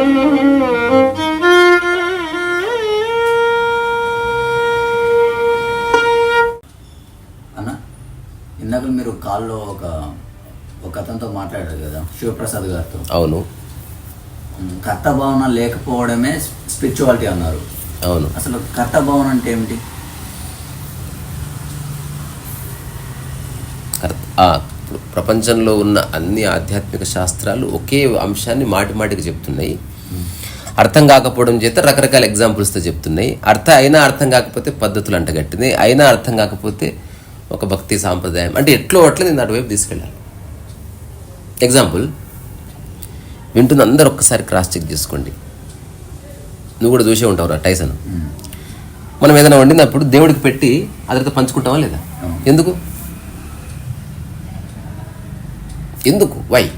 అన్న ఇందాక మీరు కాల్లో ఒక ఒక అతనితో మాట్లాడారు కదా శివప్రసాద్ గారితో. అవును. కర్త భావన లేకపోవడమే స్పిరిచువాలిటీ అన్నారు. అవును. అసలు కర్త భావన అంటే ఏమిటి? ఇప్పుడు ప్రపంచంలో ఉన్న అన్ని ఆధ్యాత్మిక శాస్త్రాలు ఒకే అంశాన్ని మాటి మాటికి చెప్తున్నాయి. అర్థం కాకపోవడం చేత రకరకాల ఎగ్జాంపుల్స్తో చెప్తున్నాయి. అర్థం అయినా అర్థం కాకపోతే పద్ధతులు అంటగట్టినాయి. అయినా అర్థం కాకపోతే ఒక భక్తి సాంప్రదాయం. అంటే ఎట్లో అట్లా నేను అటువైపు తీసుకెళ్ళాలి. ఎగ్జాంపుల్ వింటున్న అందరు ఒక్కసారి క్రాస్ చెక్ చేసుకోండి. నువ్వు కూడా చూసే ఉంటావురా టైసన్ మనం ఏదైనా వండినప్పుడు దేవుడికి పెట్టి అదరితో పంచుకుంటామా లేదా. ఎందుకు? ఎందుకు? వై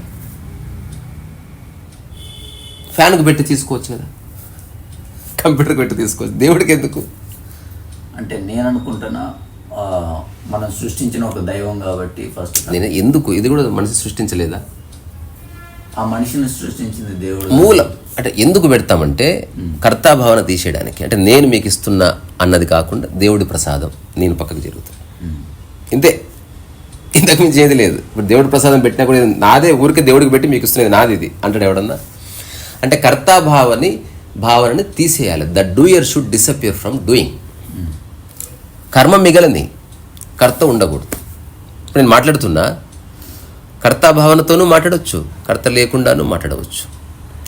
ఫ్యాన్కు పెట్టి తీసుకోవచ్చు కదా. కంప్యూటర్కి పెట్టి తీసుకోవచ్చు. దేవుడికి ఎందుకు? అంటే నేను అనుకుంటున్నా మనం సృష్టించిన ఒక దైవం కాబట్టి ఫస్ట్ నేను ఎందుకు? ఇది కూడా మనిషి సృష్టించలేదా? ఆ మనిషిని సృష్టించింది దేవుడు. మూలం. అంటే ఎందుకు పెడతామంటే కర్తాభావన తీసేయడానికి. అంటే నేను మీకు ఇస్తున్నా అన్నది కాకుండా దేవుడి ప్రసాదం నేను పక్కకు జరుగుతుంది. ఇంతే. ఇంతకు మించి ఏది లేదు. ఇప్పుడు దేవుడు ప్రసాదం పెట్టినా కూడా నాదే ఊరికే దేవుడికి పెట్టి మీకు ఇస్తున్నది నాది ఇది. అంటాడు ఎవడన్నా? అంటే కర్తాభావని భావనని తీసేయాలి. The doer should disappear from doing కర్మ మిగలని కర్త ఉండకూడదు. ఇప్పుడు నేను మాట్లాడుతున్నా కర్త భావనతోనూ మాట్లాడవచ్చు కర్త లేకుండానూ మాట్లాడవచ్చు.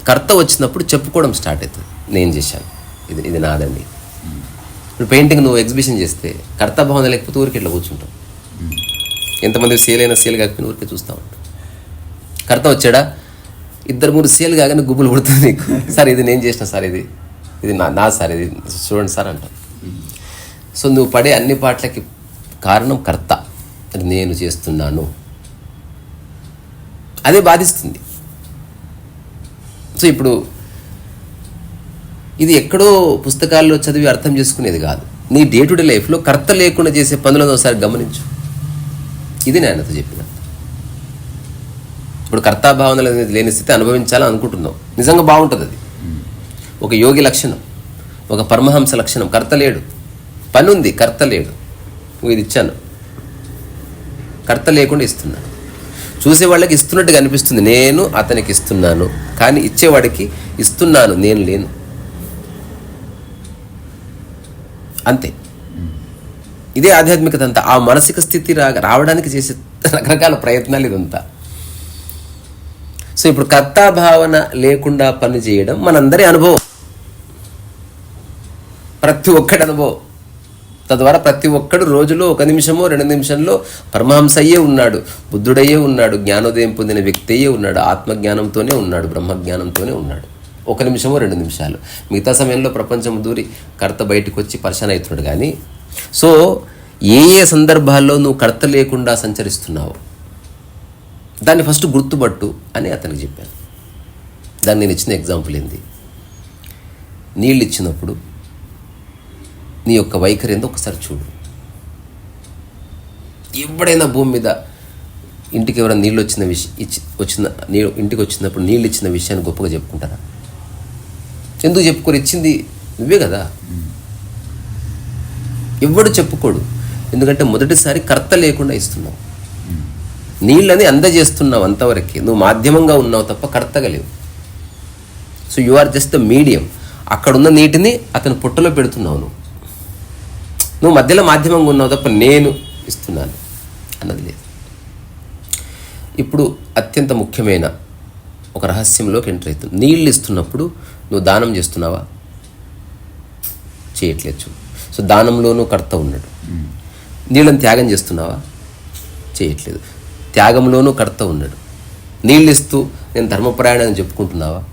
కర్త వచ్చినప్పుడు చెప్పుకోవడం స్టార్ట్ అవుతుంది నేను చేశాను. ఇది ఇది నాదండి. ఇప్పుడు పెయింటింగ్ నువ్వు ఎగ్జిబిషన్ చేస్తే కర్త భావన లేకపోతే ఊరికి ఇట్లా కూర్చుంటావు. ఎంతమంది సేల్ అయినా సేల్ కాకపోయినా ఊరికే చూస్తూ ఉంటాం. కర్త వచ్చాడా? ఇద్దరు మూడు సేల్ కాగానే గుబ్బులు పుడుతుంది నీకు. సార్ ఇది నేను చేసిన సార్ ఇది. ఇది నా నా సార్ ఇది చూడండి సార్ అంటాం. సో నువ్వు పడే అన్ని పాటలకి కారణం కర్త. అది నేను చేస్తున్నాను. అదే బాధిస్తుంది. సో ఇప్పుడు ఇది ఎక్కడో పుస్తకాల్లో చదివి అర్థం చేసుకునేది కాదు. నీ డే టు డే లైఫ్లో కర్త లేకుండా చేసే పనులను ఒకసారి గమనించు. ఇది నేను చెప్పిన. ఇప్పుడు కర్తాభావన అనేది లేని స్థితి అనుభవించాలని అనుకుంటున్నాం. నిజంగా బాగుంటుంది అది ఒక యోగి లక్షణం ఒక పరమహంస లక్షణం కర్త లేడు. పని ఉంది కర్త లేడు. ఇది ఇచ్చాను. కర్త లేకుండా ఇస్తున్నాను చూసే వాళ్ళకి ఇస్తున్నట్టుగా అనిపిస్తుంది. నేను అతనికి ఇస్తున్నాను. కానీ ఇచ్చేవాడికి ఇస్తున్నాను. నేను లేను. అంతే. ఇదే ఆధ్యాత్మికత అంతా ఆ మానసిక స్థితి రా రావడానికి చేసే రకరకాల ప్రయత్నాలు ఇదంతా. సో ఇప్పుడు కర్తా భావన లేకుండా పని చేయడం మనందరి అనుభవం. ప్రతి ఒక్కడి అనుభవం. తద్వారా ప్రతి ఒక్కడు రోజులో ఒక నిమిషమో రెండు నిమిషంలో పరమహంస అయ్యే ఉన్నాడు బుద్ధుడయ్యే ఉన్నాడు జ్ఞానోదయం పొందిన వ్యక్తి అయ్యే ఉన్నాడు ఆత్మజ్ఞానంతోనే ఉన్నాడు బ్రహ్మజ్ఞానంతోనే ఉన్నాడు. ఒక నిమిషమో రెండు నిమిషాలు. మిగతా సమయంలో ప్రపంచం దూరి కర్త బయటకు వచ్చి పరిశాన్ అవుతున్నాడు కానీ సో ఏ ఏ సందర్భాల్లో నువ్వు కర్త లేకుండా సంచరిస్తున్నావు దాన్ని ఫస్ట్ గుర్తుపట్టు అని అతనికి చెప్పాను. దాన్ని నేను ఇచ్చిన ఎగ్జాంపుల్ ఏంది? నీళ్ళు ఇచ్చినప్పుడు నీ యొక్క వైఖరి ఏందో ఒకసారి చూడు. ఎప్పుడైనా భూమి మీద ఇంటికి ఎవరైనా నీళ్ళు వచ్చిన విషయం ఇచ్చి వచ్చిన నీళ్ళు ఇంటికి వచ్చినప్పుడు నీళ్ళు ఇచ్చిన విషయాన్ని గొప్పగా చెప్పుకుంటారా? ఎందుకు చెప్పుకోరు? ఇచ్చింది నువ్వే కదా. ఎవడు చెప్పుకోడు. ఎందుకంటే మొదటిసారి కర్త లేకుండా ఇస్తున్నావు. నీళ్ళని అందజేస్తున్నావు అంతవరకు. నువ్వు మాధ్యమంగా ఉన్నావు తప్ప కర్తగా లేవు. So you are just the medium అక్కడున్న నీటిని అతను పొట్టలో పెడుతున్నావు నువ్వు. నువ్వు మధ్యలో మాధ్యమంగా ఉన్నావు తప్ప నేను ఇస్తున్నాను అన్నది లేదు. ఇప్పుడు అత్యంత ముఖ్యమైన ఒక రహస్యంలోకి ఎంటర్ అవుతుంది. నీళ్ళు ఇస్తున్నప్పుడు నువ్వు దానం చేస్తున్నావా? చేయట్లేదు చూడు. సో దానంలోనూ కర్త ఉన్నాడు నీళ్ళని త్యాగం చేస్తున్నావా? చేయట్లేదు. త్యాగంలోనూ కర్త ఉన్నాడు నీళ్ళు ఇస్తూ నేను ధర్మపరాయణ అని చెప్పుకుంటున్నావా?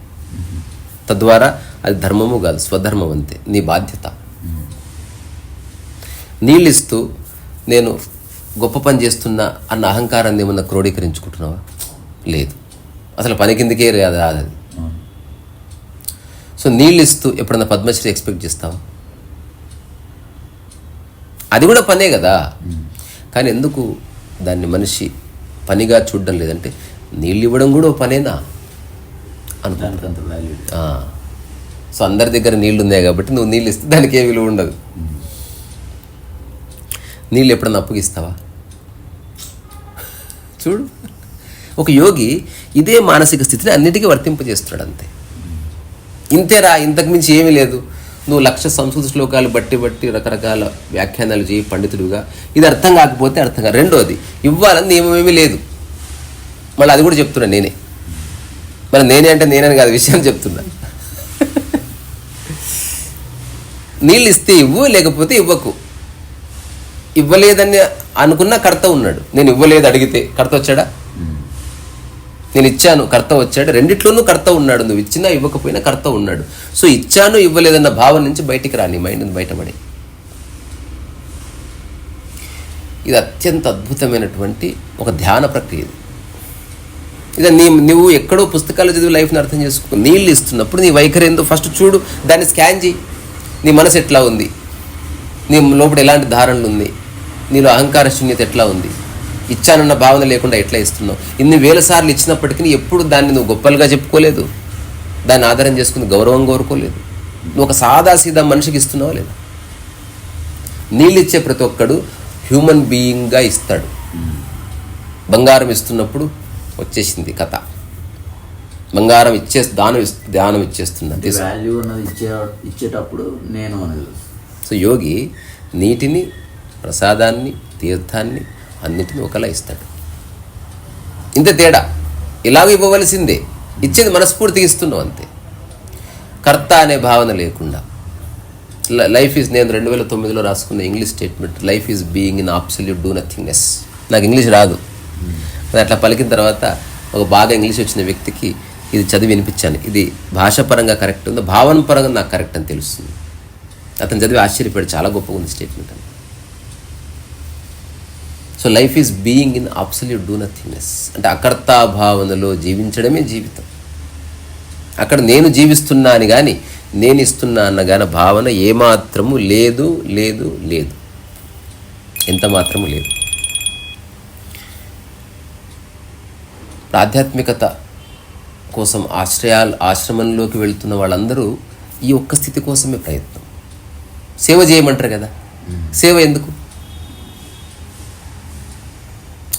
తద్వారా అది ధర్మము కాదు స్వధర్మం అంతే. నీ బాధ్యత. నీళ్ళు ఇస్తూ నేను గొప్ప పని చేస్తున్నా అన్న అహంకారాన్ని ఏమన్నా క్రోడీకరించుకుంటున్నావా? లేదు. అసలు పని కిందకే రాదు అది. సో నీళ్ళు ఇస్తూ ఎప్పుడన్నా పద్మశ్రీ ఎక్స్పెక్ట్ చేస్తావా? అది కూడా పనే కదా. కానీ ఎందుకు దాన్ని మనిషి పనిగా చూడడం లేదంటే నీళ్ళు ఇవ్వడం కూడా పనేనా? అనుకో దానికి అంత వాల్యూ ఆ. సో అందరి దగ్గర నీళ్ళు ఉన్నాయి కాబట్టి నువ్వు నీళ్ళు ఇస్తే దానికి ఏ విలువ ఉండదు. నీళ్ళు ఎప్పుడన్నా అప్పగిస్తావా? చూడు. ఒక యోగి ఇదే మానసిక స్థితిని అన్నిటికీ వర్తింపజేస్తున్నాడు అంతే. ఇంతేరా ఇంతకు మించి ఏమీ లేదు. నువ్వు లక్ష సంస్కృత శ్లోకాలు బట్టి బట్టి రకరకాల వ్యాఖ్యానాలు చేయి పండితుడుగా. ఇది అర్థం కాకపోతే అర్థం కాదు. రెండోది ఇవ్వాలని నియమం లేదు. మళ్ళీ అది కూడా చెప్తున్నా నేనే. మరి నేనే అంటే నేనని కాదు విషయం చెప్తున్నా. నీళ్ళు ఇస్తే ఇవ్వు లేకపోతే ఇవ్వకు. ఇవ్వలేదని అనుకున్న కర్త ఉన్నాడు. నేను ఇవ్వలేదు అడిగితే కర్త వచ్చాడా? నేను ఇచ్చాను కర్త వచ్చాడు. రెండిట్లోనూ కర్త ఉన్నాడు. నువ్వు ఇచ్చినా ఇవ్వకపోయినా కర్త ఉన్నాడు. సో ఇచ్చాను ఇవ్వలేదన్న భావన నుంచి బయటికి రా నీ మైండ్ బయటపడి. ఇది అత్యంత అద్భుతమైనటువంటి ఒక ధ్యాన ప్రక్రియ ఇది. ఇది నీ నువ్వు ఎక్కడో పుస్తకాలు చదివి లైఫ్ని అర్థం చేసుకో నీళ్ళు ఇస్తున్నప్పుడు నీ వైఖరి ఏందో ఫస్ట్ చూడు దాన్ని స్కాన్ చేయి నీ మనసు ఎట్లా ఉంది? నీ లోపల ఎలాంటి ధారణలు ఉంది? నీలో అహంకార శూన్యత ఎట్లా ఉంది? ఇచ్చానన్న భావన లేకుండా ఎట్లా ఇస్తున్నావు? ఇన్ని వేల సార్లు ఇచ్చినప్పటికీ ఎప్పుడు దాన్ని నువ్వు గొప్పలుగా చెప్పుకోలేదు? దాన్ని ఆధారం చేసుకుని గౌరవం కోరుకోలేదు? నువ్వు ఒక సాదా సీదా మనిషికి ఇస్తున్నావా లేదా? నీళ్ళు ఇచ్చే ప్రతి ఒక్కడు హ్యూమన్ బీయింగ్గా ఇస్తాడు. బంగారం ఇస్తున్నప్పుడు వచ్చేసింది కథ. బంగారం ఇచ్చే దానం దానం ఇచ్చేస్తున్నా తీసుకో. వాల్యూ అన్నది ఇచ్చే ఇచ్చేటప్పుడు నేను అనేది. సో యోగి నీటిని ప్రసాదాన్ని తీర్థాన్ని అన్నింటినీ ఒకలా ఇస్తాడు. ఇంత తేడా. ఇలాగ ఇవ్వవలసిందే. ఇచ్చేది మనస్ఫూర్తిగా ఇస్తున్నావు అంతే. కర్త అనే భావన లేకుండా. లైఫ్ ఈజ్ నేను రెండు వేల తొమ్మిదిలో రాసుకున్న English statement life is being in absolute do nothingness నాకు ఇంగ్లీష్ రాదు. అట్లా పలికిన తర్వాత ఒక బాగా ఇంగ్లీష్ వచ్చిన వ్యక్తికి ఇది చదివి వినిపించాను. ఇది భాషాపరంగా కరెక్ట్ ఉందో భావన పరంగా నాకు కరెక్ట్ అని తెలుస్తుంది. అతను చదివి ఆశ్చర్యపడి చాలా గొప్పగా ఉంది స్టేట్మెంట్ అని. So life is being in absolute do nothingness అంటే అకర్తా భావనలో జీవించడమే జీవితం. అక్కడ నేను జీవిస్తున్నా అని కానీ నేను ఇస్తున్నా అన్న కానీ భావన ఏమాత్రము లేదు లేదు లేదు. ఎంత మాత్రము లేదు. ఆధ్యాత్మికత కోసం ఆశ్రయాలు ఆశ్రమంలోకి వెళ్తున్న వాళ్ళందరూ ఈ ఒక్క స్థితి కోసమే ప్రయత్నం. సేవ చేయమంటారు కదా? సేవ ఎందుకు?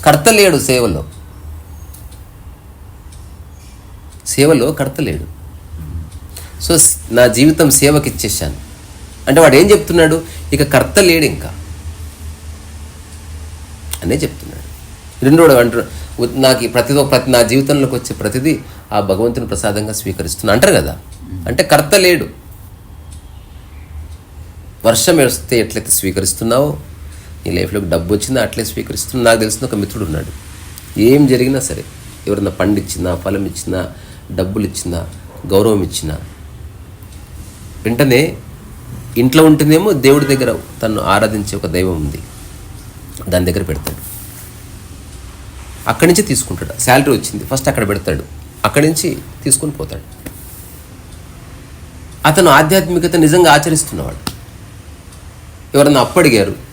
కర్త లేడు సేవలో. సేవలో కర్త లేడు. సో నా జీవితం సేవకి ఇచ్చేసాను అంటే వాడు ఏం చెప్తున్నాడు? ఇక కర్త లేడు ఇంకా. అనే చెప్తున్నాడు. రెండోడు అంటారు నాకు ప్రతిదో ప్రతి ప్రతి నా జీవితంలోకి వచ్చే ప్రతిదీ ఆ భగవంతుని ప్రసాదంగా స్వీకరిస్తున్నా. అంటారు కదా? అంటే కర్త లేడు. వర్షం వేస్తే ఎట్లయితే స్వీకరిస్తున్నావో నీ లైఫ్లోకి డబ్బు వచ్చిందా? అట్లే స్వీకరిస్తుంది. నాకు తెలిసిన ఒక మిత్రుడు ఉన్నాడు. ఏం జరిగినా సరే ఎవరన్నా పండు ఇచ్చినా ఫలం ఇచ్చినా డబ్బులు ఇచ్చినా గౌరవం ఇచ్చినా వెంటనే ఇంట్లో ఉంటుందేమో దేవుడి దగ్గర తను ఆరాధించే ఒక దైవం ఉంది. దాని దగ్గర పెడతాడు. అక్కడి నుంచి తీసుకుంటాడు. శాలరీ వచ్చింది. ఫస్ట్ అక్కడ పెడతాడు. అక్కడి నుంచి తీసుకొని పోతాడు. అతను ఆధ్యాత్మికత నిజంగా ఆచరిస్తున్నవాడు. ఎవరన్నా అప్పడిగారు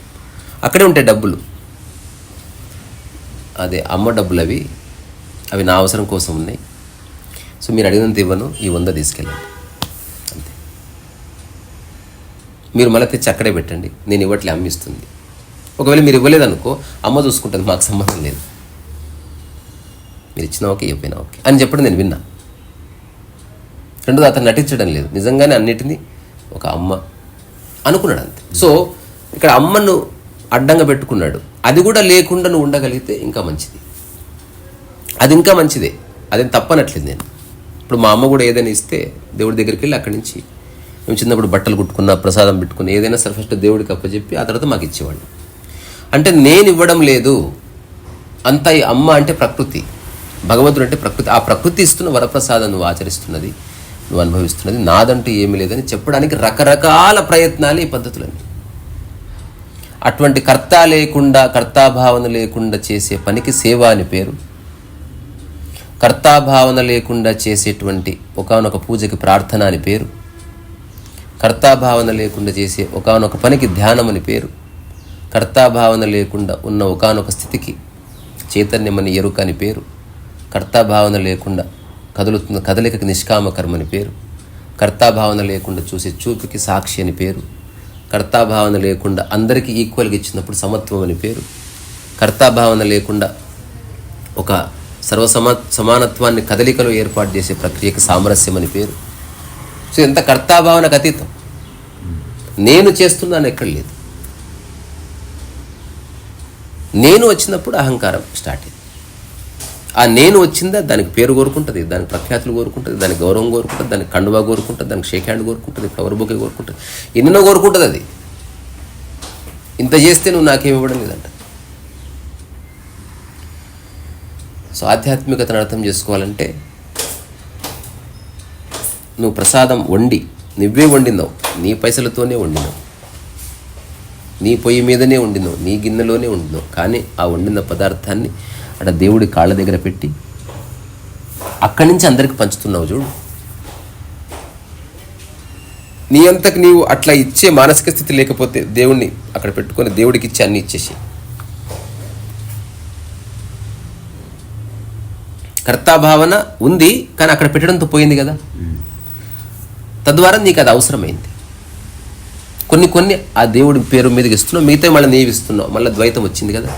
అక్కడే ఉంటాయి డబ్బులు. అదే అమ్మ డబ్బులు అవి అవి నా అవసరం కోసం ఉన్నాయి. సో మీరు అడిగినంత ఇవ్వను ఈ వంద తీసుకెళ్ళండి. అంతే. మీరు మళ్ళీ తెచ్చి అక్కడే పెట్టండి. నేను ఇవ్వట్లే అమ్మిస్తుంది ఒకవేళ మీరు ఇవ్వలేదనుకో అమ్మ చూసుకుంటుంది మాకు సంబంధం లేదు. మీరు ఇచ్చినా ఓకే ఇవ్వపోయినా ఓకే. అని చెప్పడం నేను విన్నా. రెండోది అతను నటించడం లేదు. నిజంగానే అన్నిటినీ ఒక అమ్మ అనుకున్నాడు అంతే. సో ఇక్కడ అమ్మను అడ్డంగా పెట్టుకున్నాడు. అది కూడా లేకుండా నువ్వు ఉండగలిగితే ఇంకా మంచిది. అది ఇంకా మంచిదే. అదేం తప్పనట్లేదు నేను. ఇప్పుడు మా అమ్మ కూడా ఏదైనా ఇస్తే దేవుడి దగ్గరికి వెళ్ళి అక్కడి నుంచి మేము చిన్నప్పుడు బట్టలు కుట్టుకున్న ప్రసాదం పెట్టుకున్న ఏదైనా సరే ఫస్ట్ దేవుడికి అప్పచెప్పి ఆ తర్వాత మాకు ఇచ్చేవాళ్ళు. అంటే నేను ఇవ్వడం లేదు. అంత ఈ అమ్మ అంటే ప్రకృతి. భగవంతుడు అంటే ప్రకృతి. ఆ ప్రకృతి ఇస్తున్న వరప్రసాదం నువ్వు ఆచరిస్తున్నది నువ్వు అనుభవిస్తున్నది. నాదంటూ ఏమీ లేదని చెప్పడానికి రకరకాల ప్రయత్నాలు ఈ పద్ధతులన్నీ. అటువంటి కర్త లేకుండా కర్తాభావన లేకుండా చేసే పనికి సేవ అని పేరు. కర్తాభావన లేకుండా చేసేటువంటి ఒకానొక పూజకి ప్రార్థన అని పేరు. కర్తాభావన లేకుండా చేసే ఒకానొక పనికి ధ్యానం అని పేరు. కర్తాభావన లేకుండా ఉన్న ఒకానొక స్థితికి చైతన్యమని ఎరుక అని పేరు. కర్తాభావన లేకుండా కదులుతున్న కదలికకి నిష్కామకర్మని పేరు. కర్తాభావన లేకుండా చూసే చూపుకి సాక్షి అని పేరు. కర్తాభావన లేకుండా అందరికీ ఈక్వల్గా ఇచ్చినప్పుడు సమత్వం అని పేరు. కర్తాభావన లేకుండా ఒక సర్వసమ సమానత్వాన్ని కదలికలో ఏర్పాటు చేసే ప్రక్రియకి సామరస్యం అని పేరు. సో ఎంత కర్తాభావనకు అతీతం? నేను చేస్తున్నాను ఎక్కడ లేదు. నేను వచ్చినప్పుడు అహంకారం స్టార్ట్ అయింది. ఆ నేను వచ్చిందా? దానికి పేరు కోరుకుంటుంది దానికి ప్రఖ్యాతులు కోరుకుంటుంది దానికి గౌరవం కోరుకుంటుంది దానికి కండువా కోరుకుంటుంది దానికి షేక్ హ్యాండ్ కోరుకుంటుంది ఫ్లవర్ బుకే కోరుకుంటుంది. ఎన్నెన్నో కోరుకుంటుంది అది. ఇంత చేస్తే నువ్వు నాకేమి ఇవ్వడం లేదంట. సో ఆధ్యాత్మికతను అర్థం చేసుకోవాలంటే నువ్వు ప్రసాదం వండి నువ్వే వండినావు నీ పైసలతోనే వండినావు. నీ పొయ్యి మీదనే వండినావు నీ గిన్నెలోనే వండినావు. కానీ ఆ వండిన పదార్థాన్ని అక్కడ దేవుడి కాళ్ళ దగ్గర పెట్టి అక్కడి నుంచి అందరికి పంచుతున్నావు చూడు. నీ అంతకు నీవు అట్లా ఇచ్చే మానసిక స్థితి లేకపోతే దేవుణ్ణి అక్కడ పెట్టుకొని దేవుడికి ఇచ్చి అన్ని ఇచ్చేసి కర్తాభావన ఉంది కానీ అక్కడ పెట్టడంతో పోయింది కదా. తద్వారా నీకు అది అవసరమైంది. కొన్ని కొన్ని ఆ దేవుడి పేరు మీదకి ఇస్తున్నావు మిగతా మళ్ళీ నీవిస్తున్నావు మళ్ళీ ద్వైతం వచ్చింది కదా.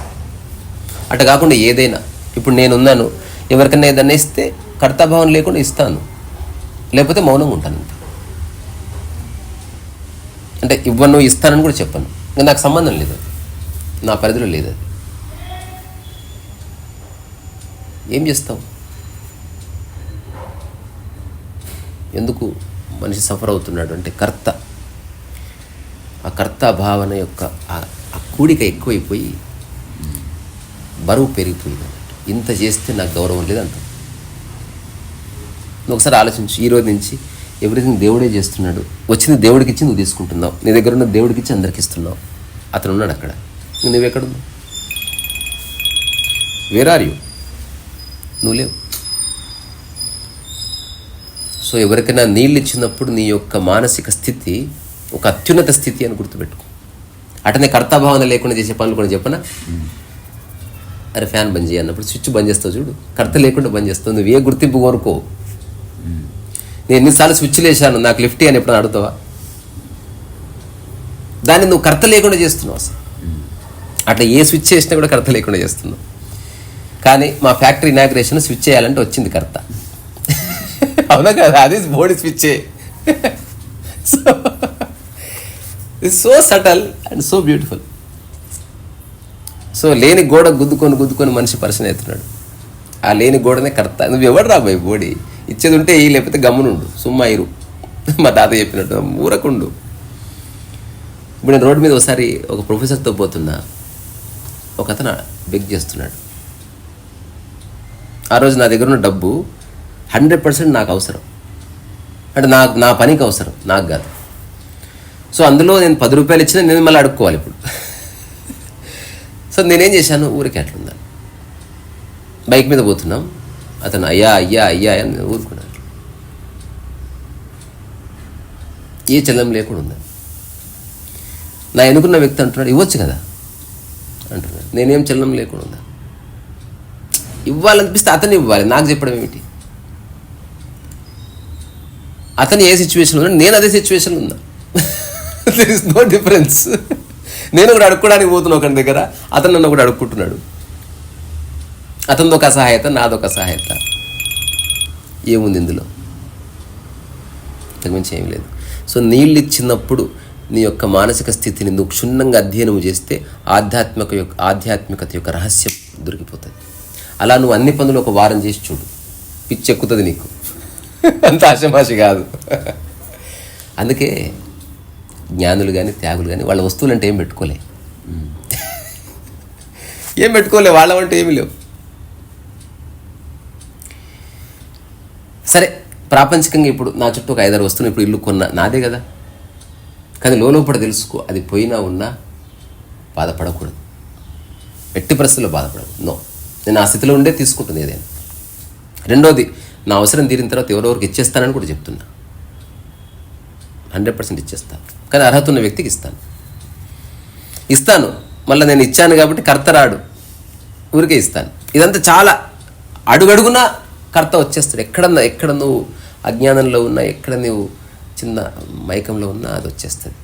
అటు కాకుండా ఏదైనా. ఇప్పుడు నేనున్నాను ఎవరికైనా ఏదన్నా ఇస్తే కర్తాభావం లేకుండా ఇస్తాను. లేకపోతే మౌనంగా ఉంటాను అంటే ఇవ్వను ఇస్తానని కూడా చెప్పను. ఇంకా నాకు సంబంధం లేదు అది. నా పరిధిలో లేదు అది. ఏం చేస్తావు ఎందుకు మనిషి సఫర్ అవుతున్నాడు అంటే కర్త. ఆ కర్త భావన యొక్క ఆ కూడిక ఎక్కువైపోయి బరువు పెరిగిపోయింది ఇంత చేస్తే నాకు గౌరవం లేదంట నువ్వు ఒకసారి ఆలోచించు ఈ రోజు నుంచి ఎవ్రీథింగ్ దేవుడే చేస్తున్నాడు వచ్చింది దేవుడికి ఇచ్చి నువ్వు తీసుకుంటున్నావు. నీ దగ్గర ఉన్న దేవుడికి ఇచ్చి అందరికి ఇస్తున్నావు. అతను ఉన్నాడు అక్కడ. నువ్వు ఎక్కడున్నావు? వేర్ ఆర్ యూ నువ్వు లేవు. సో ఎవరికైనా నీళ్ళు ఇచ్చినప్పుడు నీ యొక్క మానసిక స్థితి ఒక అత్యున్నత స్థితి అని గుర్తుపెట్టుకో. అటనే కర్తాభావన లేకుండా చేసే పనులు కూడా చెప్పనా? Hmm. అరే ఫ్యాన్ బంద్ చేయి అన్నప్పుడు స్విచ్ బంద్ చేస్తావు చూడు. కర్త లేకుండా బంద్ చేస్తావు. నువ్వు ఏ గుర్తింపు కోరుకో. నేను ఎన్నిసార్లు స్విచ్ వేసాను నాకు లిఫ్ట్ అని ఎప్పుడు అడుగుతావా? దాన్ని నువ్వు కర్త లేకుండా చేస్తున్నావు అసలు. అట్లా ఏ స్విచ్ చేసినా కూడా కర్త లేకుండా చేస్తున్నావు. కానీ మా ఫ్యాక్టరీ ఇనాగ్రేషన్ స్విచ్ చేయాలంటే వచ్చింది కర్త. అవునా కదా? అది body స్విచ్చే so so subtle and so beautiful so లేని గోడ గుద్దుకొని గుద్దుకొని మనిషి పరిశీలన అవుతున్నాడు ఆ లేని గోడనే కర్త. నువ్వు ఎవడు రాబోయ్ బోడి? ఇచ్చేది ఉంటే ఈ లేకపోతే గమ్మునుండు. సుమ్మా ఇరు. మా తాత చెప్పినట్టు ఊరకుండు. ఇప్పుడు నేను రోడ్డు మీద ఒకసారి ఒక ప్రొఫెసర్తో పోతున్నా. ఒక అతను బెగ్ చేస్తున్నాడు. ఆ రోజు నా దగ్గర ఉన్న డబ్బు హండ్రెడ్ పర్సెంట్ నాకు అవసరం. అంటే నా నా పనికి అవసరం. నాకు కాదు. సో అందులో నేను పది రూపాయలు ఇచ్చినా నేను మళ్ళీ అడుక్కోవాలి ఇప్పుడు. సో నేనేం చేశాను? ఊరికి అట్లుందా బైక్ మీద పోతున్నాం. అతను అయ్యా అయ్యా అయ్యా అని నేను ఊరుకున్నాను ఏ చలం లేకుండా ఉందా నా ఎన్నుకున్న వ్యక్తి అంటున్నాడు ఇవ్వచ్చు కదా? అంటున్నాడు. నేనేం చలనం లేకుండా ఉందా ఇవ్వాలనిపిస్తే అతను ఇవ్వాలి. నాకు చెప్పడం ఏమిటి? అతను ఏ సిచ్యువేషన్లో నేను అదే సిచ్యువేషన్లో ఉన్నా. దర్ ఇస్ నో డిఫరెన్స్ నేను కూడా అడుక్కోవడానికి పోతున్నా ఒకరి దగ్గర అతను నన్ను కూడా అడుక్కుంటున్నాడు. అతనిదొక అసహాయత నాదొక అసహాయత ఏముంది ఇందులో? ఇంతకుమించి ఏం లేదు. సో నీళ్ళు ఇచ్చినప్పుడు నీ యొక్క మానసిక స్థితిని నువ్వు క్షుణ్ణంగా అధ్యయనం చేస్తే ఆధ్యాత్మిక యొక్క ఆధ్యాత్మికత యొక్క రహస్యం దొరికిపోతుంది. అలా నువ్వు అన్ని పనులు ఒక వారం చేసి చూడు. పిచ్చెక్కుతుంది నీకు. అంత ఆశమాషి కాదు. అందుకే జ్ఞానులు కానీ త్యాగులు కానీ వాళ్ళ వస్తువులు అంటే ఏం పెట్టుకోలే. ఏం పెట్టుకోలే వాళ్ళ అంటే ఏమి లేవు. సరే ప్రాపంచికంగా ఇప్పుడు నా చుట్టూ ఒక ఐదారు వస్తువులు ఇప్పుడు ఇల్లు కొన్నా నాదే కదా. కానీ లోపల తెలుసుకో అది పోయినా ఉన్నా బాధపడకూడదు. ఎట్టి పరిస్థితుల్లో బాధపడకూడదు. నో. నేను ఆ స్థితిలో ఉండే తీసుకుంటుంది ఏదైనా. రెండోది నా అవసరం తీరిన తర్వాత ఎవరెవరికి ఇచ్చేస్తానని కూడా చెప్తున్నా. హండ్రెడ్ పర్సెంట్ ఇచ్చేస్తాను కానీ అర్హత ఉన్న వ్యక్తికి ఇస్తాను. ఇస్తాను. మళ్ళీ నేను ఇచ్చాను కాబట్టి కర్త రాడు. ఊరికే ఇస్తాను. ఇదంతా చాలా అడుగడుగునా కర్త వచ్చేస్తాడు. ఎక్కడన్నా ఎక్కడ నువ్వు అజ్ఞానంలో ఉన్నా ఎక్కడ నువ్వు చిన్న మైకంలో ఉన్నా అది వచ్చేస్తుంది.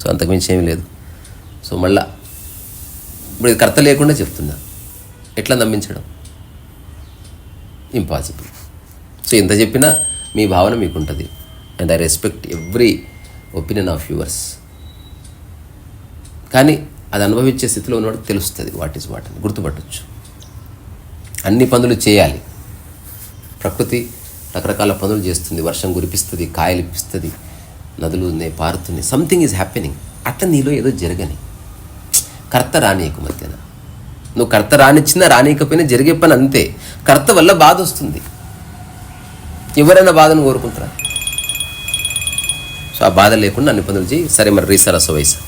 సో అంతకుమించి ఏమీ లేదు. సో మళ్ళా ఇప్పుడు ఇది కర్త లేకుండా చెప్తున్నా. ఎట్లా నమ్మించడం? ఇంపాసిబుల్ సో ఎంత చెప్పినా మీ భావన మీకు ఉంటుంది and I respect every opinion of yours. కానీ అది అనుభవించే స్థితిలో ఉన్నవాడు తెలుస్తుంది వాట్ ఈస్ వాట్ అని గుర్తుపట్టచ్చు. అన్ని పనులు చేయాలి. ప్రకృతి రకరకాల పనులు చేస్తుంది వర్షం కురిపిస్తుంది కాయలు ఇప్పిస్తుంది నదులు పారుతుంది. సంథింగ్ ఈజ్ హ్యాపెనింగ్ అట్లా నీలో ఏదో జరగని. కర్త రానీయకు మధ్యన. నువ్వు కర్త రానిచ్చినా రానీయకపోయినా జరిగే పని అంతే. కర్త వల్ల బాధ వస్తుంది. ఎవరైనా బాధను కోరుకుంటారా? సో ఆ బాధ లేకుండా అన్ని పనులు చేయి సరే మరి రీసారా సో వయసు